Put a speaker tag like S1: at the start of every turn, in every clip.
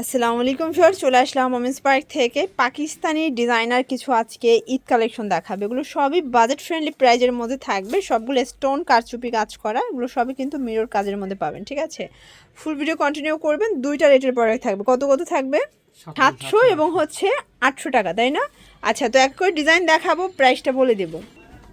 S1: আসসালামু আলাইকুম ফিওর চলে আসলাম ওমেন্স পার্ক থেকে। পাকিস্তানি ডিজাইনার কিছু আজকে ঈদ কালেকশন দেখাবে। এগুলো সবই বাজেট ফ্রেন্ডলি প্রাইজের মধ্যে থাকবে। সবগুলো স্টোন কারচুপি কাজ করা। এগুলো সবই কিন্তু মিরর কাজের মধ্যে পাবেন ঠিক আছে? ফুল ভিডিও কন্টিনিউ করবেন দুইটা রেটের প্রোডাক্ট থাকবে। কত কত থাকবে? সাতশো এবং হচ্ছে আটশো টাকা তাই না? আচ্ছা তো এক করে ডিজাইন দেখাবো প্রাইসটা বলে দেবো।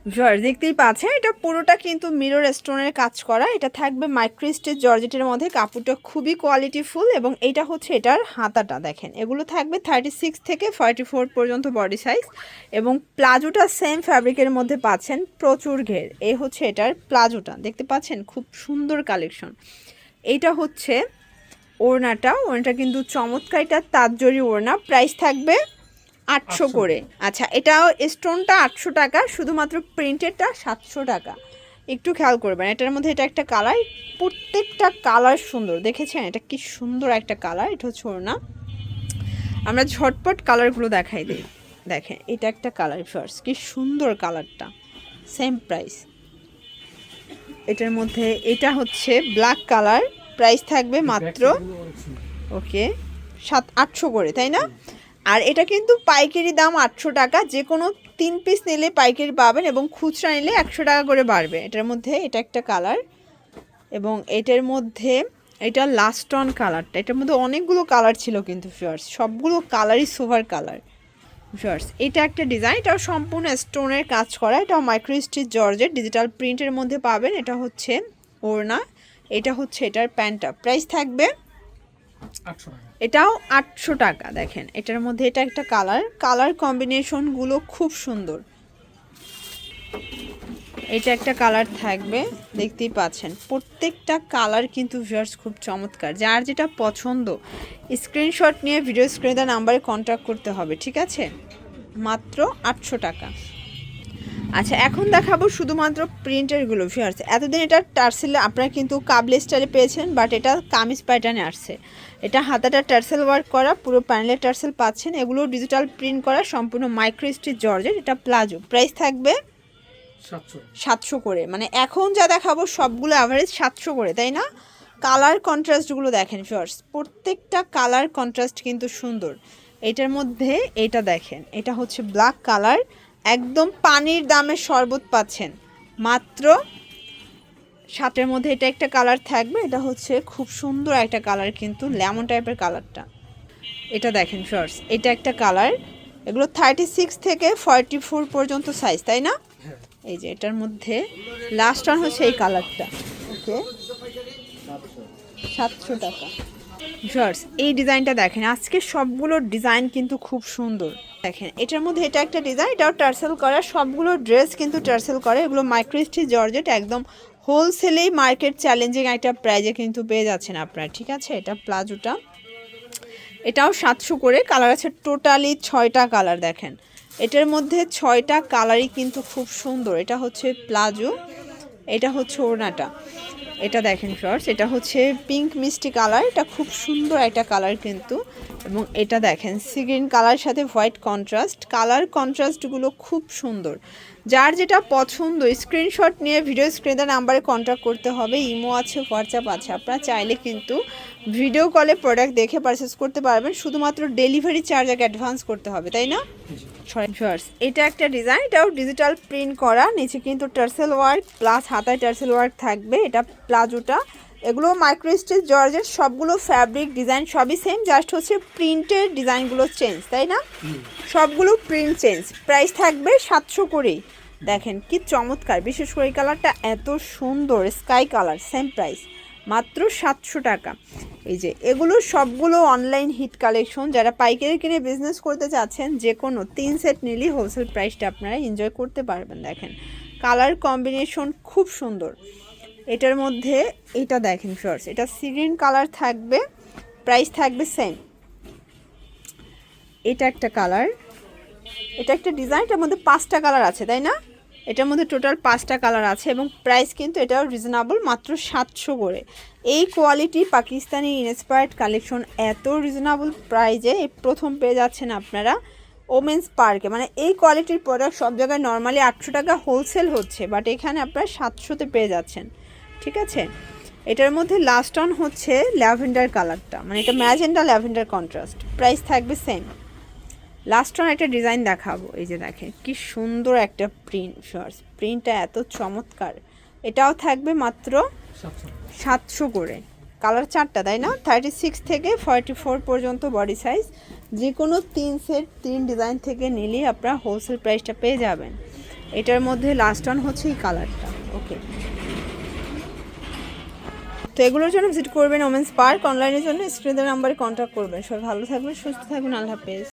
S1: জর্জ দেখতেই পাচ্ছেন, এটা পুরোটা কিন্তু মিরর স্টোনের কাজ করা। এটা থাকবে মাইক্রোস্টেজ জর্জেটের মধ্যে। কাপড়টা খুবই কোয়ালিটিফুল এবং এটা হচ্ছে এটার হাতাটা, দেখেন। এগুলো থাকবে থার্টি সিক্স থেকে ফর্টি ফোর পর্যন্ত বডি সাইজ এবং প্লাজোটা সেম ফ্যাব্রিকের মধ্যে পাচ্ছেন প্রচুর ঘের। এই হচ্ছে এটার প্লাজোটা, দেখতে পাচ্ছেন? খুব সুন্দর কালেকশন এইটা হচ্ছে ওড়নাটা ওড়নাটা কিন্তু চমৎকার, এটা ওড়না। প্রাইস থাকবে আটশো করে। আচ্ছা এটা স্টোনটা আটশো টাকা শুধুমাত্র প্রিন্টেডটা সাতশো টাকা। একটু খেয়াল করবেন এটার মধ্যে এটা একটা কালার প্রত্যেকটা কালার সুন্দর। দেখেছেন? এটা কি সুন্দর একটা কালার এটা হচ্ছে ওড়না। আমরা ঝটপট কালারগুলো দেখাই দিই। দেখেন এটা একটা কালার ফার্স্ট কি সুন্দর কালারটা সেম প্রাইস এটার মধ্যে এটা হচ্ছে ব্ল্যাক কালার প্রাইস থাকবে মাত্র ওকে সাত আটশো করে তাই না? আর এটা কিন্তু পাইকারি দাম আটশো টাকা, যে কোনো তিন পিস নিলে পাইকারি পাবেন এবং খুচরা নিলে একশো টাকা করে বাড়বে। এটার মধ্যে এটা একটা কালার এবং এটার মধ্যে এটা লাস্ট অন কালারটা এটার মধ্যে অনেকগুলো কালার ছিল কিন্তু ফিয়ার্স সবগুলো কালারই সোভার কালার ফিয়ার্স এটা একটা ডিজাইন এটাও সম্পূর্ণ স্টোনের কাজ করা এটা মাইক্রোস্টিচ জর্জের ডিজিটাল প্রিন্টের মধ্যে পাবেন। এটা হচ্ছে ওড়না, এটা হচ্ছে এটার প্যান্টটা প্রাইস থাকবে এটাও আটশো টাকা, দেখেন। এটার মধ্যে এটা একটা কালার। কালার কম্বিনেশনগুলো খুব সুন্দর। এটা একটা কালার থাকবে, দেখতেই পাচ্ছেন। প্রত্যেকটা কালার কিন্তু ভিউয়ার্স খুব চমৎকার। যার যেটা পছন্দ স্ক্রিনশট নিয়ে ভিডিও স্ক্রিনে নাম্বারে কন্ট্যাক্ট করতে হবে, ঠিক আছে? মাত্র আটশো টাকা। আচ্ছা এখন দেখাবো শুধুমাত্র প্রিন্টারগুলো ভিউয়ার্স এতদিন এটা টার্সেল আপনারা কিন্তু কাবলে স্টাইলে পেয়েছেন বাট এটা কামিজ প্যাটার্নে আসছে। এটা হাতাটা টার্সেল ওয়ার্ক করা পুরো প্যানেলের টার্সেল পাচ্ছেন। এগুলো ডিজিটাল প্রিন্ট করা সম্পূর্ণ মাইক্রো স্টিচ জর্জের। এটা প্লাজো প্রাইস থাকবে
S2: সাতশো।
S1: করে। মানে এখন যা দেখাবো সবগুলো অ্যাভারেজ সাতশো করে তাই না? কালার কন্ট্রাস্টগুলো দেখেন ফার্স্ট প্রত্যেকটা কালার কন্ট্রাস্ট কিন্তু সুন্দর। এটার মধ্যে এটা দেখেন এটা হচ্ছে ব্ল্যাক কালার একদম পানির দামে শরবত পাচ্ছেন। মাত্র সাতের মধ্যে এটা একটা কালার থাকবে এটা হচ্ছে খুব সুন্দর একটা কালার কিন্তু লেমন টাইপের কালারটা। এটা দেখেন শর্টস এটা একটা কালার। এগুলো থার্টি সিক্স থেকে ফর্টি ফোর পর্যন্ত সাইজ তাই না?
S2: হ্যাঁ।
S1: এই যে এটার মধ্যে লাস্ট ওয়ান হচ্ছে এই কালারটা। ওকে সাতশো টাকা। জর্স এই ডিজাইনটা দেখেন, আজকে সবগুলো ডিজাইন কিন্তু খুব সুন্দর। দেখেন, এটার মধ্যে এটা একটা ডিজাইন, এটাও টার্সেল করা, সবগুলো ড্রেস কিন্তু টার্সেল করে, এগুলো মাইক্রোস্টি জর্জেট, একদম হোলসেলেই মার্কেট চ্যালেঞ্জিং একটা প্রাইজে কিন্তু পেয়ে যাচ্ছেন আপনারা, ঠিক আছে? এটা প্লাজোটা এটাও সাতশো করে কালার আছে টোটালি ছয়টা কালার দেখেন। এটার মধ্যে ছয়টা কালারই কিন্তু খুব সুন্দর, এটা হচ্ছে প্লাজো এটা হচ্ছে ওড়নাটা। এটা দেখেন শর্টস এটা হচ্ছে পিঙ্ক মিষ্টি কালার এটা খুব সুন্দর একটা কালার কিন্তু। এবং এটা দেখেন সি গ্রিন কালার সাথে হোয়াইট কন্ট্রাস্ট কালার কন্ট্রাস্টগুলো খুব সুন্দর। যার যেটা পছন্দ স্ক্রিনশট নিয়ে ভিডিও স্ক্রিনে নাম্বারে কন্ট্যাক্ট করতে হবে ইমো আছে হোয়াটসঅ্যাপ আছে, আপনারা চাইলে কিন্তু ভিডিও কলে প্রোডাক্ট দেখে পারচেস করতে পারবেন, শুধুমাত্র ডেলিভারি চার্জ আগে অ্যাডভান্স করতে হবে, তাই না? শর্টস এটা একটা ডিজাইন এটাও ডিজিটাল প্রিন্ট করা, নিচে কিন্তু টার্সেল ওয়ার্ক প্লাস হাতায় টার্সেল ওয়ার্ক থাকবে, এটা প্লাজোটা এগুলো মাইক্রোস্টেজ জর্জের সবগুলো ফ্যাব্রিক ডিজাইন সবই সেম জাস্ট হচ্ছে প্রিন্টের ডিজাইনগুলো চেঞ্জ তাই না? সবগুলো প্রিন্ট চেঞ্জ প্রাইস থাকবে সাতশো করেই। দেখেন কি চমৎকার বিশেষ করে এই কালারটা এত সুন্দর স্কাই কালার সেম প্রাইস মাত্র সাতশো টাকা। এই যে এগুলো সবগুলো অনলাইন হিট কালেকশন যারা পাইকারি কিনে বিজনেস করতে চাচ্ছেন যে কোনো তিন সেট নিলেই হোলসেল প্রাইসটা আপনারা এনজয় করতে পারবেন দেখেন। কালার কম্বিনেশন খুব সুন্দর। এটার মধ্যে এটা দেখেন শর্টস এটা সিগ্রিন কালার থাকবে প্রাইস থাকবে সেম এটা একটা কালার এটা একটা ডিজাইন এটার মধ্যে পাঁচটা কালার আছে, তাই না? এটার মধ্যে টোটাল পাঁচটা কালার আছে এবং প্রাইস কিন্তু এটাও রিজনেবল মাত্র সাতশো করে। এই কোয়ালিটি পাকিস্তানি ইনস্পায়ার্ড কালেকশন এত রিজনেবল প্রাইজে প্রথম পেয়ে যাচ্ছেন আপনারা ওমেন্স পার্কে মানে এই কোয়ালিটির প্রোডাক্ট সব জায়গায় নর্মালি আটশো টাকা হোলসেল হচ্ছে বাট এখানে আপনারা সাতশোতে পেয়ে যাচ্ছেন। ঠিক আছে? এটার মধ্যে লাস্ট অন হচ্ছে ল্যাভেন্ডার কালারটা। মানে এটা ম্যাজেন্ডা ল্যাভেন্ডার কন্ট্রাস্ট প্রাইস থাকবে সেম লাস্ট অন একটা ডিজাইন দেখাবো। এই যে দেখেন, কি সুন্দর একটা প্রিন্ট শর্টস প্রিন্টটা এত চমৎকার। এটাও থাকবে মাত্র
S2: সাতশো
S1: করে। কালার চারটা, তাই না? থার্টি সিক্স থেকে ফর্টি ফোর পর্যন্ত বডি সাইজ যে কোনো তিন সেট তিন ডিজাইন থেকে নিলেই আপনারা হোলসেল প্রাইসটা পেয়ে যাবেন। এটার মধ্যে লাস্ট অন হচ্ছে এই কালারটা ওকে তো এগুলোর জন্য ভিজিট করবেন ওমেন্স পার্ক। অনলাইনের জন্য স্ক্রিনের নাম্বারে কন্ট্যাক্ট করবেন। সবাই ভালো থাকবেন, সুস্থ থাকবেন। আল্লাহ হাফেজ।